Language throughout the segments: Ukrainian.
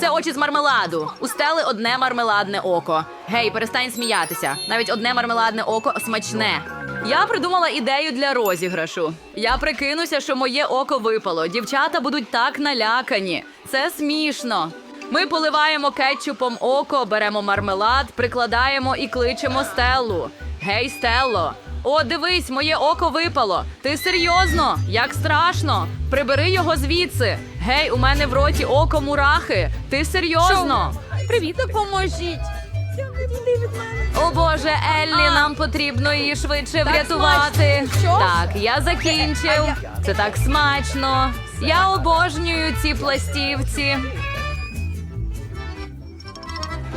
Це очі з мармеладу. У стели одне мармеладне око. Гей, перестань сміятися. Навіть одне мармеладне око смачне. Я придумала ідею для розіграшу. Я прикинуся, що моє око випало. Дівчата будуть так налякані. Це смішно. Ми поливаємо кетчупом око, беремо мармелад, прикладаємо і кличемо Стеллу. Гей, Стелло! О, дивись, моє око випало. Ти серйозно? Як страшно? Прибери його звідси. Гей, у мене в роті око мурахи. Ти серйозно? Привіт, допоможіть. О Боже, Еллі, А. нам потрібно її швидше Так врятувати. Що? Так, я закінчив. Це так смачно. Я обожнюю ці пластівці.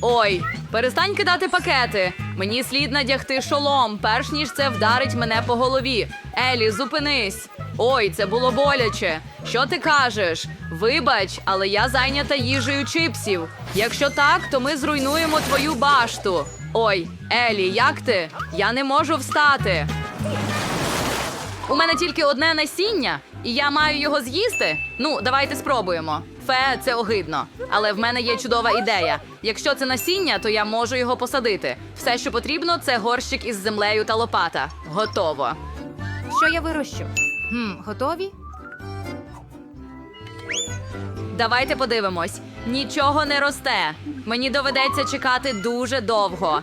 Ой, перестань кидати пакети. Мені слід надягти шолом, перш ніж це вдарить мене по голові. Елі, зупинись. Ой, це було боляче. Що ти кажеш? Вибач, але я зайнята їжею чипсів. Якщо так, то ми зруйнуємо твою башту. Ой, Елі, як ти? Я не можу встати. У мене тільки одне насіння, і я маю його з'їсти. Ну, давайте спробуємо. Фе, це огидно. Але в мене є чудова ідея. Якщо це насіння, то я можу його посадити. Все, що потрібно, це горщик із землею та лопата. Готово. Що я вирощу? Хм, готові? Давайте подивимось. Нічого не росте. Мені доведеться чекати дуже довго.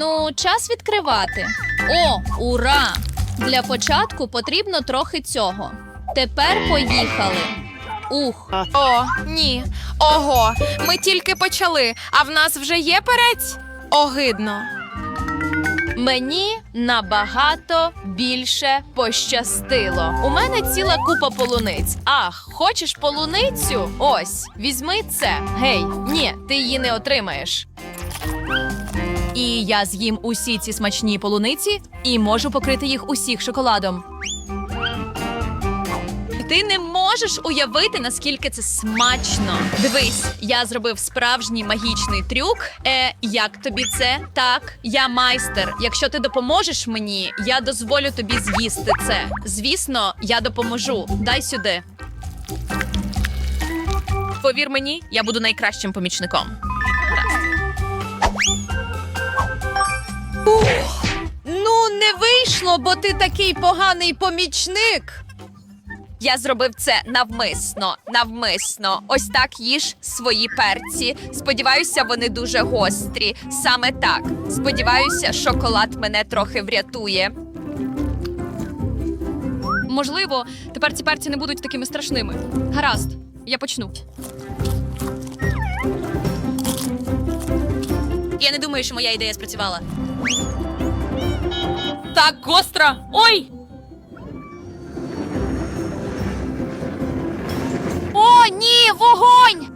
Ну, час відкривати. О, ура! Для початку потрібно трохи цього. Тепер поїхали. Ух, О, ні. Ого, ми тільки почали, а в нас вже є перець? Огидно. мені набагато більше пощастило. У мене ціла купа полуниць. Ах, хочеш полуницю? Ось, візьми це. Гей, ні, ти її не отримаєш. І я з'їм усі ці смачні полуниці і можу покрити їх усіх шоколадом. Ти не можеш уявити, наскільки це смачно. Дивись, я зробив справжній магічний трюк. Е, як тобі це? Так, я майстер. Якщо ти допоможеш мені, я дозволю тобі з'їсти це. Звісно, я допоможу. Дай сюди. Повір мені, я буду найкращим помічником. Ну, не вийшло, бо ти такий поганий помічник. Я зробив це навмисно, навмисно. Ось так їж свої перці. Сподіваюся, вони дуже гострі. Саме так. Сподіваюся, шоколад мене трохи врятує. Можливо, тепер ці перці не будуть такими страшними. Гаразд, я почну. Я не думаю, що моя ідея спрацювала. Так гостро. Ой! О, ні, вогонь!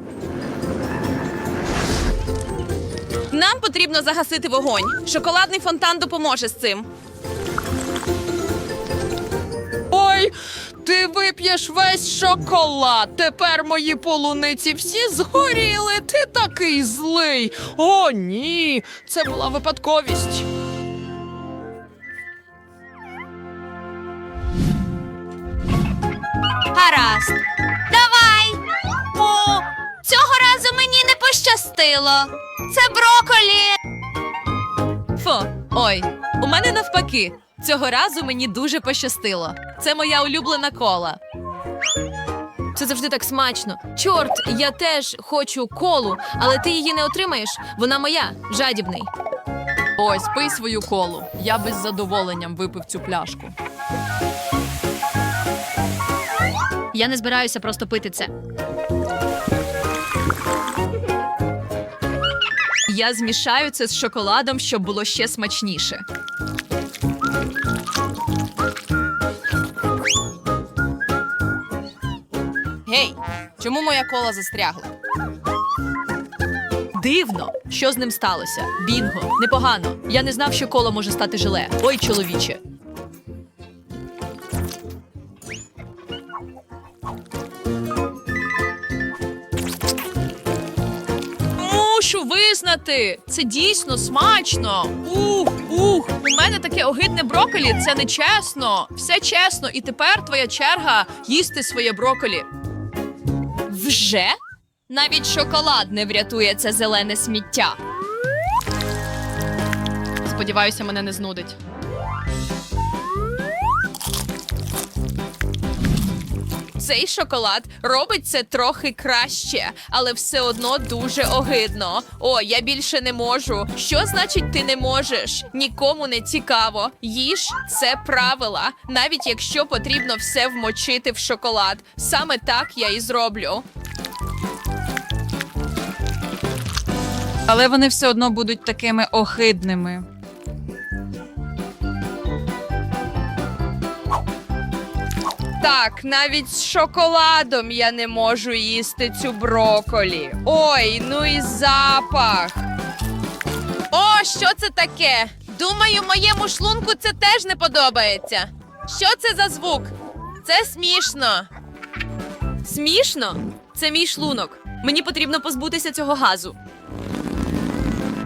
Нам потрібно загасити вогонь. Шоколадний фонтан допоможе з цим. Ой, ти вип'єш весь шоколад. Тепер мої полуниці всі згоріли. Ти такий злий. О, ні, це була випадковість. Гаразд. Давай. О, цього разу мені не пощастило. Це броколі. Фу, ой, у мене навпаки. Цього разу мені дуже пощастило. Це моя улюблена кола. Це завжди так смачно. Чорт, я теж хочу колу, але ти її не отримаєш. Вона моя, жадібний. Ось, пий свою колу. Я би з задоволенням випив цю пляшку. Я не збираюся просто пити це. Я змішаю це з шоколадом, щоб було ще смачніше. Гей, чому моя кола застрягла? Дивно, що з ним сталося. Бінго, непогано. Я не знав, що коло може стати желе. Ой, чоловіче. Мушу це дійсно смачно. Ух, ух, у мене таке огидне броколі, це не чесно. Все чесно, і тепер твоя черга їсти своє броколі. Вже? Навіть шоколад не врятує це зелене сміття. Сподіваюся, мене не знудить. Цей шоколад робить це трохи краще, але все одно дуже огидно. О, я більше не можу. Що значить ти не можеш? Нікому не цікаво. Їж це правила, навіть якщо потрібно все вмочити в шоколад. Саме так я і зроблю. Але вони все одно будуть такими огидними. Так, навіть з шоколадом я не можу їсти цю броколі. Ой, ну і запах. О, що це таке? Думаю, моєму шлунку це теж не подобається. Що це за звук? Це смішно. Смішно? Це мій шлунок. Мені потрібно позбутися цього газу.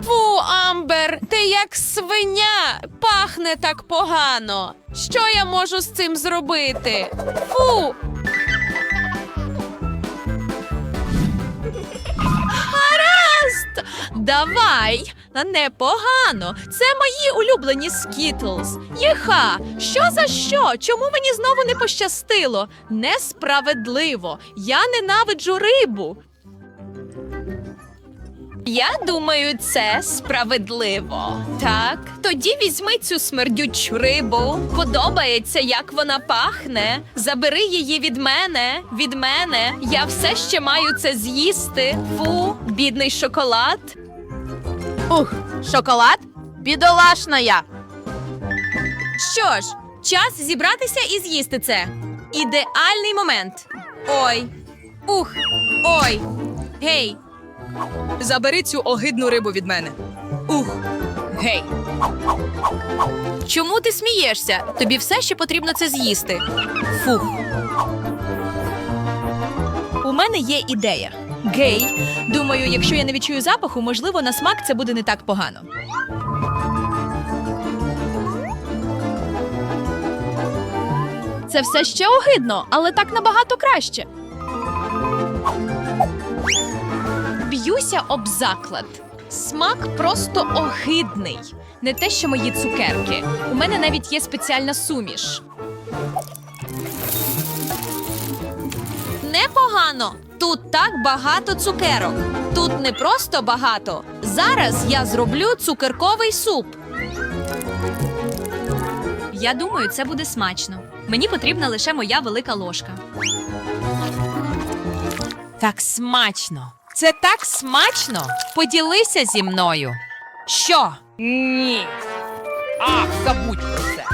Фу, Амбер, ти як свиня, пахне так погано. Що я можу з цим зробити? Фу. Гаразд! Давай! Непогано. Це мої улюблені скітлз. Єха! Що за що? Чому мені знову не пощастило? Несправедливо. Я ненавиджу рибу. Я думаю, це справедливо. Так, тоді візьми цю смердючу рибу. Подобається, як вона пахне. Забери її від мене. Від мене. Я все ще маю це з'їсти. Фу, бідний шоколад. Ух, шоколад? Бідолашна я. Що ж, час зібратися і з'їсти це. Ідеальний момент. Ой. Ух. Ой. Гей. Забери цю огидну рибу від мене. Ух. Гей. Чому ти смієшся? Тобі все ще потрібно це з'їсти. Фух. У мене є ідея. Гей. Думаю, якщо я не відчую запаху, можливо, на смак це буде не так погано. Це все ще огидно, але так набагато краще. Б'юся об заклад. Смак просто огидний. Не те, що мої цукерки. У мене навіть є спеціальна суміш. Непогано. Тут так багато цукерок. Тут не просто багато. Зараз я зроблю цукерковий суп. Я думаю, це буде смачно. Мені потрібна лише моя велика ложка. Так смачно. Це так смачно. Поділися зі мною. Що? Ні. Ах, забудь про це.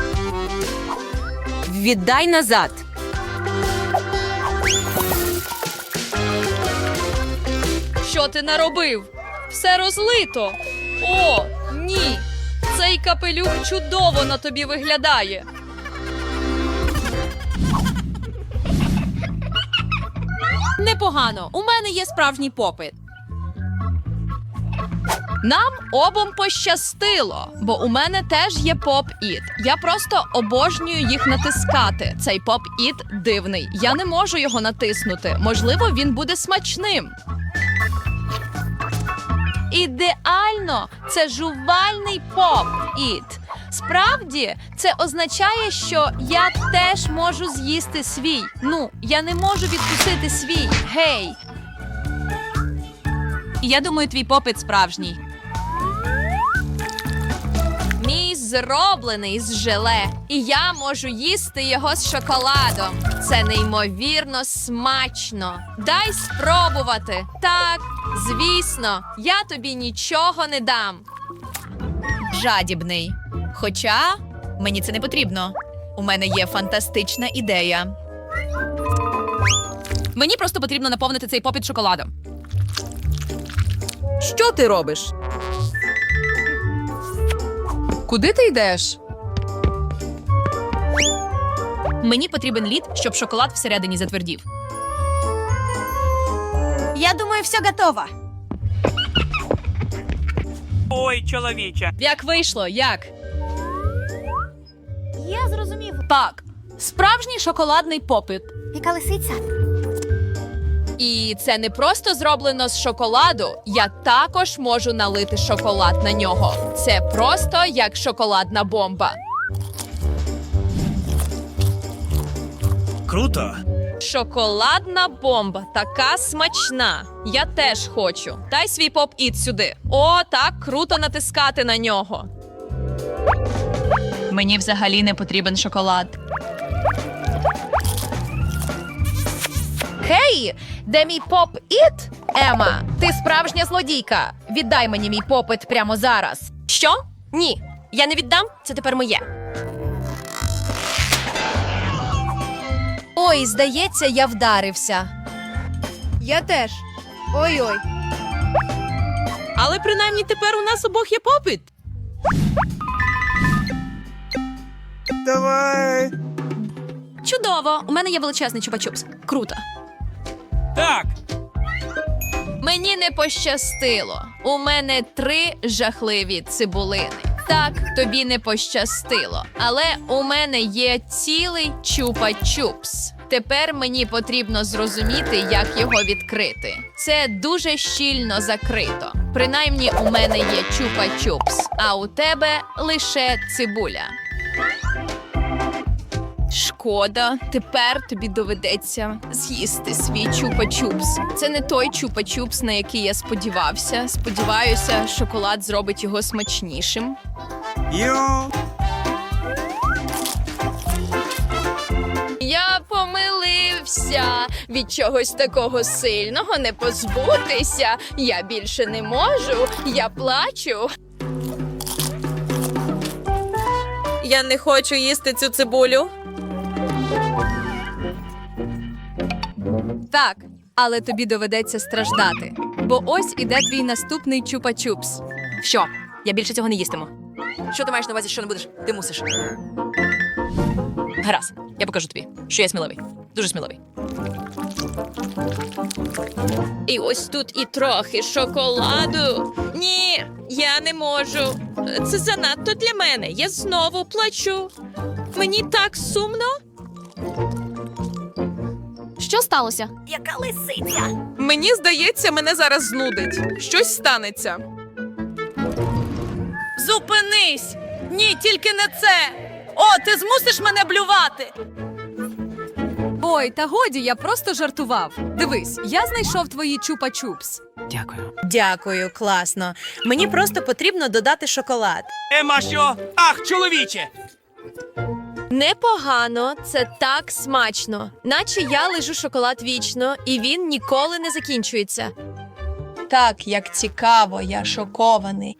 Віддай назад. Що ти наробив? Все розлито. О, ні. Цей капелюх чудово на тобі виглядає. Непогано. У мене є справжній попит. Нам обом пощастило, бо у мене теж є поп-іт. Я просто обожнюю їх натискати. Цей поп-іт дивний. Я не можу його натиснути. Можливо, він буде смачним. Ідеально! Це жувальний поп-іт. Справді, це означає, що я теж можу з'їсти свій. Ну, я не можу відкусити свій. Гей, Я думаю, твій попит справжній. Зроблений з желе, і я можу їсти його з шоколадом. Це неймовірно смачно. Дай спробувати. Так, звісно, я тобі нічого не дам. Жадібний. Хоча мені це не потрібно. У мене є фантастична ідея. Мені просто потрібно наповнити цей попит шоколадом. Що ти робиш? Куди ти йдеш? Мені потрібен лід, щоб шоколад всередині затвердів. Я думаю, все готово. Ой, чоловіче. Як вийшло? Як? Я зрозумів. Так, справжній шоколадний попит. Яка лисиця? І це не просто зроблено з шоколаду. Я також можу налити шоколад на нього. Це просто як шоколадна бомба. Круто. Шоколадна бомба така смачна. Я теж хочу. Дай свій поп іт сюди. О, так круто натискати на нього. Мені взагалі не потрібен шоколад. Гей, де мій поп-іт? Ема, ти справжня злодійка. Віддай мені мій попит прямо зараз. Що? Ні. Я не віддам, це тепер моє. Ой, здається, я вдарився. Я теж. Ой-ой. Але принаймні тепер у нас обох є попит. Давай. Чудово! У мене є величезний чупа-чупс. Круто. Так. Мені не пощастило. У мене три жахливі цибулини. Так, тобі не пощастило. Але у мене є цілий чупа-чупс. Тепер мені потрібно зрозуміти, як його відкрити. Це дуже щільно закрито. Принаймні, у мене є чупа-чупс, а у тебе лише цибуля. Шкода, тепер тобі доведеться з'їсти свій чупа-чупс. Це не той чупа-чупс, на який я сподівався. Сподіваюся, шоколад зробить його смачнішим. Йо. Я помилився. Від чогось такого сильного не позбутися. Я більше не можу. Я плачу. Я не хочу їсти цю цибулю. Так, але тобі доведеться страждати. Бо ось іде твій наступний чупа-чупс. Що? Я більше цього не їстиму. Що ти маєш на увазі, що не будеш? Ти мусиш. Гаразд, я покажу тобі, що я сміливий. Дуже сміливий. І ось тут і трохи шоколаду. Ні, я не можу. Це занадто для мене. Я знову плачу. Мені так сумно. Що сталося? Яка лисиця? Мені здається, мене зараз знудить. Щось станеться. Зупинись! Ні, тільки не це. О, ти змусиш мене блювати. Ой, та годі, я просто жартував. Дивись, я знайшов твої чупа-чупс. Дякую. Дякую, класно. Мені просто потрібно додати шоколад. Ема, що? Ах, чоловіче! Непогано, це так смачно. Наче я лежу шоколад вічно, і він ніколи не закінчується. Так, як цікаво, я шокований.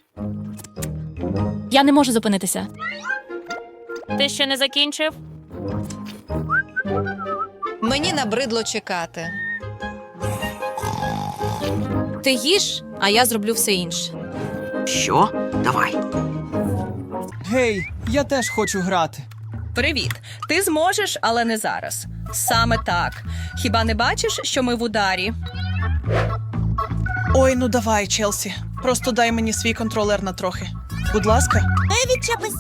Я не можу зупинитися. Ти ще не закінчив? Мені набридло чекати. Ти їж, а я зроблю все інше. Що? Давай. Гей, я теж хочу грати. Привіт. Ти зможеш, але не зараз. Саме так. Хіба не бачиш, що ми в ударі? Ой, ну давай, Челсі. Просто дай мені свій контролер на трохи. Будь ласка. Відчепись.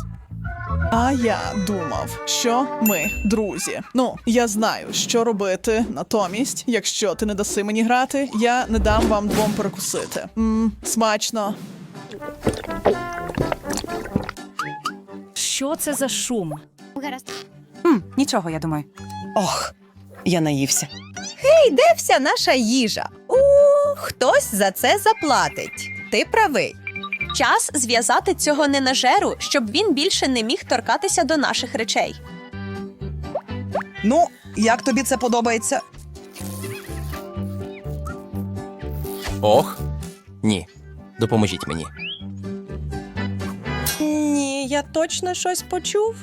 А я думав, що ми друзі. Ну, я знаю, що робити. Натомість, якщо ти не даси мені грати, я не дам вам двом перекусити. Мм, смачно. Що це за шум? Нічого, я думаю. Ох, я наївся. Гей, де вся наша їжа? У, хтось за це заплатить. Ти правий. Час зв'язати цього ненажеру, щоб він більше не міг торкатися до наших речей. Ну, як тобі це подобається? Ох. Ні. Допоможіть мені. Ні, я точно щось почув.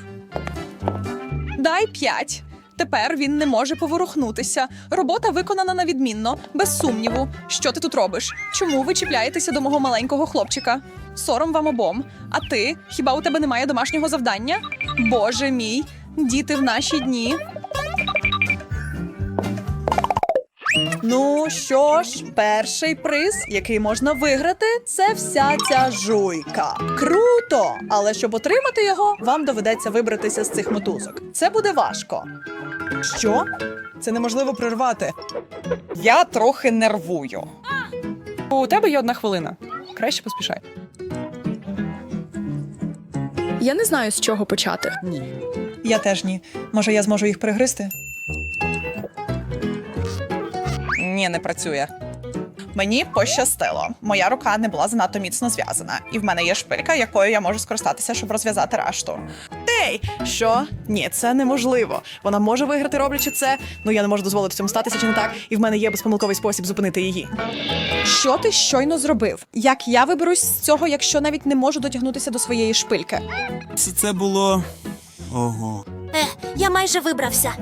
Дай п'ять. Тепер він не може поворухнутися. Робота виконана на відмінно, без сумніву. Що ти тут робиш? Чому ви чіпляєтеся до мого маленького хлопчика? Сором вам обом. А ти? Хіба у тебе немає домашнього завдання? Боже мій, діти в наші дні. Ну що ж, перший приз, який можна виграти, це вся ця жуйка. Круто! Але щоб отримати його, вам доведеться вибратися з цих мотузок. Це буде важко. Що? Це неможливо прервати. Я трохи нервую. У тебе є одна хвилина. Краще поспішай. Я не знаю, з чого почати. Я теж ні. Може, я зможу їх пригризти? Ні, не працює. Мені пощастило. Моя рука не була занадто міцно зв'язана, і в мене є шпилька, якою я можу скористатися, щоб розв'язати решту. Ей, що? Ні, це неможливо. Вона може виграти, роблячи це. Ну я не можу дозволити цьому статися, чи не так? І в мене є безпомилковий спосіб зупинити її. Що ти щойно зробив? Як я виберусь з цього, якщо навіть не можу дотягнутися до своєї шпильки? Це було. Ого. Я майже вибрався.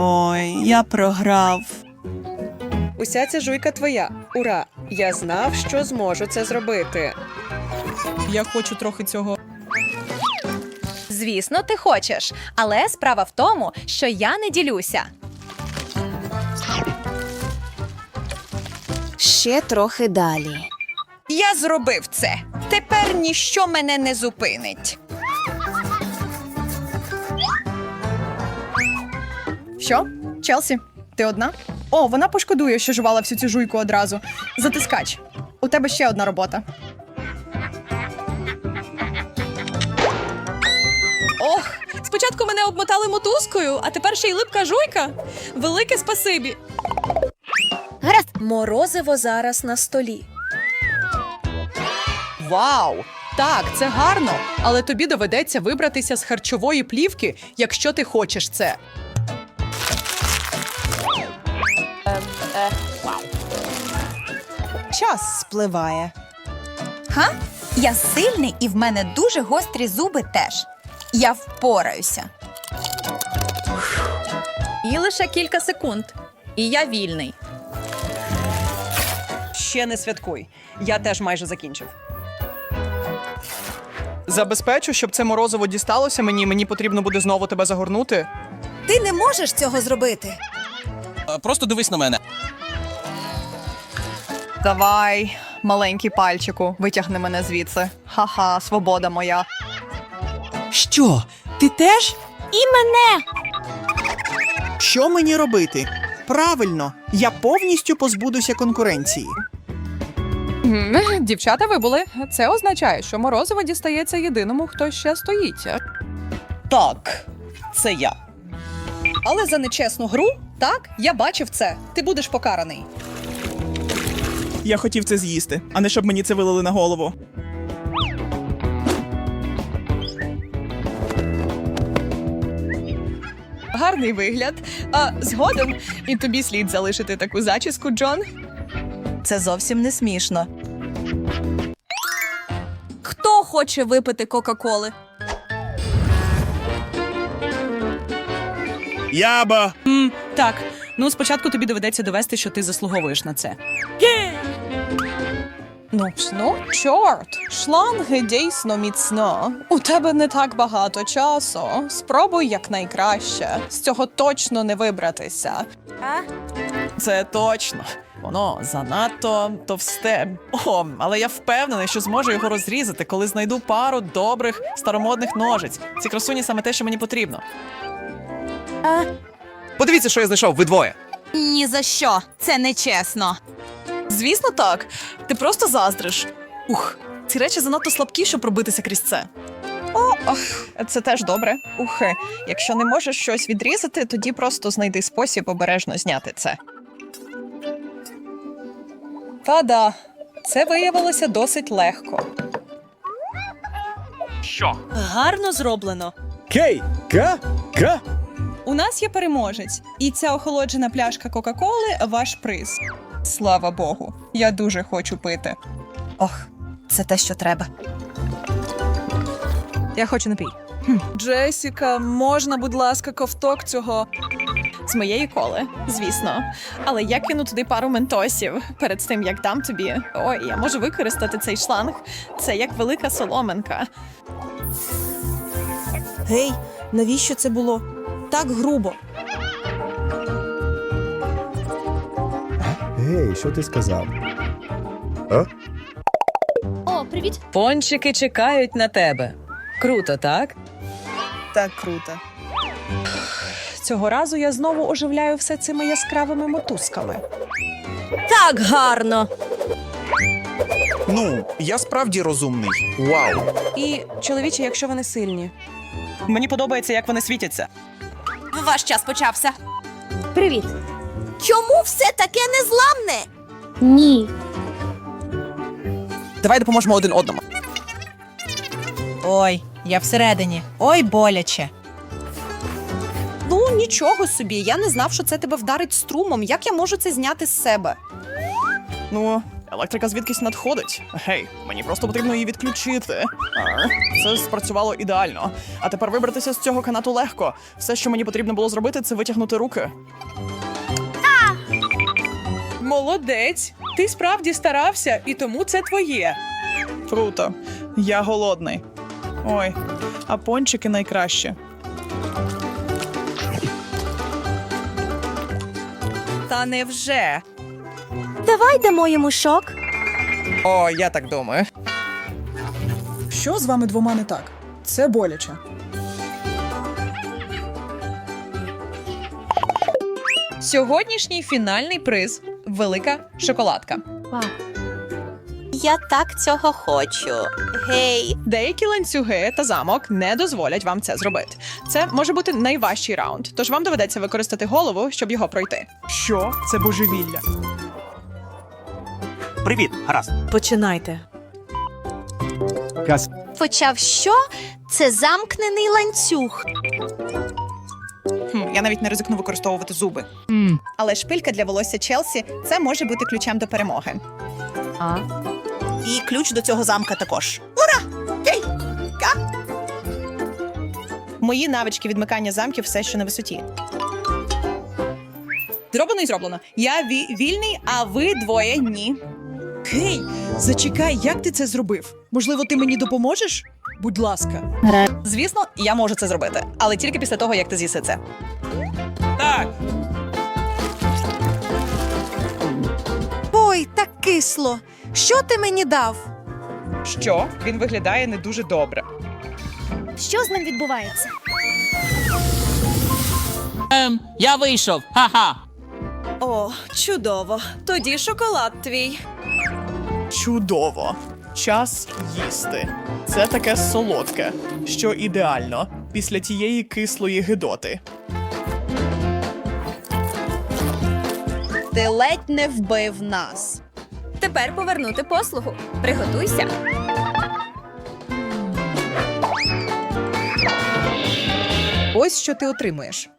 Ой, я програв. Уся ця жуйка твоя. Ура! Я знав, що зможу це зробити. Я хочу трохи цього. Звісно, ти хочеш, але справа в тому, що я не ділюся. Ще трохи далі. Я зробив це. Тепер ніщо мене не зупинить. Що? Челсі, ти одна? О, вона пошкодує, що жувала всю цю жуйку одразу. Затискач. У тебе ще одна робота. Ох, спочатку мене обмотали мотузкою, а тепер ще й липка жуйка. Велике спасибі. Гаразд. Морозиво зараз на столі. Вау! Так, це гарно, але тобі доведеться вибратися з харчової плівки, якщо ти хочеш це. Час спливає. Ха? Я сильний і в мене дуже гострі зуби теж. Я впораюся. І лише кілька секунд. І я вільний. Ще не святкуй. Я теж майже закінчив. Забезпечу, щоб це морозиво дісталося мені. Мені потрібно буде знову тебе загорнути. Ти не можеш цього зробити. Просто дивись на мене. Давай, маленький пальчику, витягни мене звідси. Ха-ха, свобода моя. Що? Ти теж? І мене. Що мені робити? Правильно, я повністю позбудуся конкуренції. Дівчата вибули. Це означає, що морозиво дістається єдиному, хто ще стоїть. Так, це я. Але за нечесну гру, так, я бачив це. Ти будеш покараний. Я хотів це з'їсти, а не щоб мені це вилили на голову. Гарний вигляд. А згоден, і тобі слід залишити таку зачіску, Джон. Це зовсім не смішно. Хто хоче випити Кока-Коли? Яба! Так, ну спочатку тобі доведеться довести, що ти заслуговуєш на це. Ну, ну, чорт, шланги дійсно міцно. У тебе не так багато часу. Спробуй якнайкраще. З цього точно не вибратися. А? Це точно. Воно занадто товсте. О, але я впевнений, що зможу його розрізати, коли знайду пару добрих старомодних ножиць. Ці красуні саме те, що мені потрібно. Подивіться, що я знайшов, ви двоє. Ні за що. Це нечесно. Звісно, так. Ти просто заздриш. Ух, Ці речі занадто слабкі, щоб пробитися крізь це. О, ох, це теж добре. Ух, якщо не можеш щось відрізати, тоді просто знайди спосіб обережно зняти це. Та-да, це виявилося досить легко. Гарно зроблено. Кей! Ка! Ка! У нас є переможець, і ця охолоджена пляшка Кока-Коли ваш приз. Слава Богу, я дуже хочу пити. Ох, це те, що треба. Я хочу напій. Джесіка, можна, будь ласка, ковток цього. З моєї коли, звісно. Але я кину туди пару ментосів перед тим, як дам тобі. Ой, я можу використати цей шланг. Це як велика соломинка. Гей, навіщо це було? Так грубо. Гей, що ти сказав? О, привіт. Пончики чекають на тебе. Круто, так? Так круто. Цього разу я знову оживляю все цими яскравими мотузками. Так гарно. Ну, я справді розумний. Вау! І чоловічі, якщо вони сильні. Мені подобається, як вони світяться. Ваш час почався. Привіт. Чому все таке незламне? Ні. Давай допоможемо один одному. Ой, я всередині. Ой, боляче. Ну нічого собі. Я не знав, що це тебе вдарить струмом. Як я можу це зняти з себе? Ну, електрика звідкись надходить. Гей, мені просто потрібно її відключити. А, це спрацювало ідеально. А тепер вибратися з цього канату легко. Все, що мені потрібно було зробити, це витягнути руки. Молодець! Ти справді старався, і тому це твоє. Круто. Я голодний. Ой, а пончики найкраще. Та невже? Давай дамо йому шок. О, я так думаю. Що з вами двома не так? Це боляче. Сьогоднішній фінальний приз велика шоколадка. Я так цього хочу. Гей, Деякі ланцюги та замок не дозволять вам це зробити. Це може бути найважчий раунд, тож вам доведеться використати голову, щоб його пройти. Що? Це божевілля. Привіт, гаразд. Починайте. Кас. почав що? Це замкнений ланцюг. Хм, я навіть не ризикну використовувати зуби. Але шпилька для волосся Челсі це може бути ключем до перемоги. І ключ до цього замка також. Ура! Мої навички відмикання замків все ще на висоті. Зроблено і зроблено. Я ві- вільний, а ви двоє ні. Гей, зачекай, як ти це зробив? Можливо, ти мені допоможеш? Будь ласка. Звісно, я можу це зробити, але тільки після того, як ти з'їси це. Так! Ой, так кисло. Що ти мені дав? Що? Він виглядає не дуже добре. Що з ним відбувається? Ем, я вийшов. Ха-ха. О, чудово. Тоді шоколад твій. Чудово. Час їсти. Це таке солодке, що ідеально після тієї кислої гидоти. Ти ледь не вбив нас. Тепер повернути послугу. Приготуйся. Ось що ти отримуєш.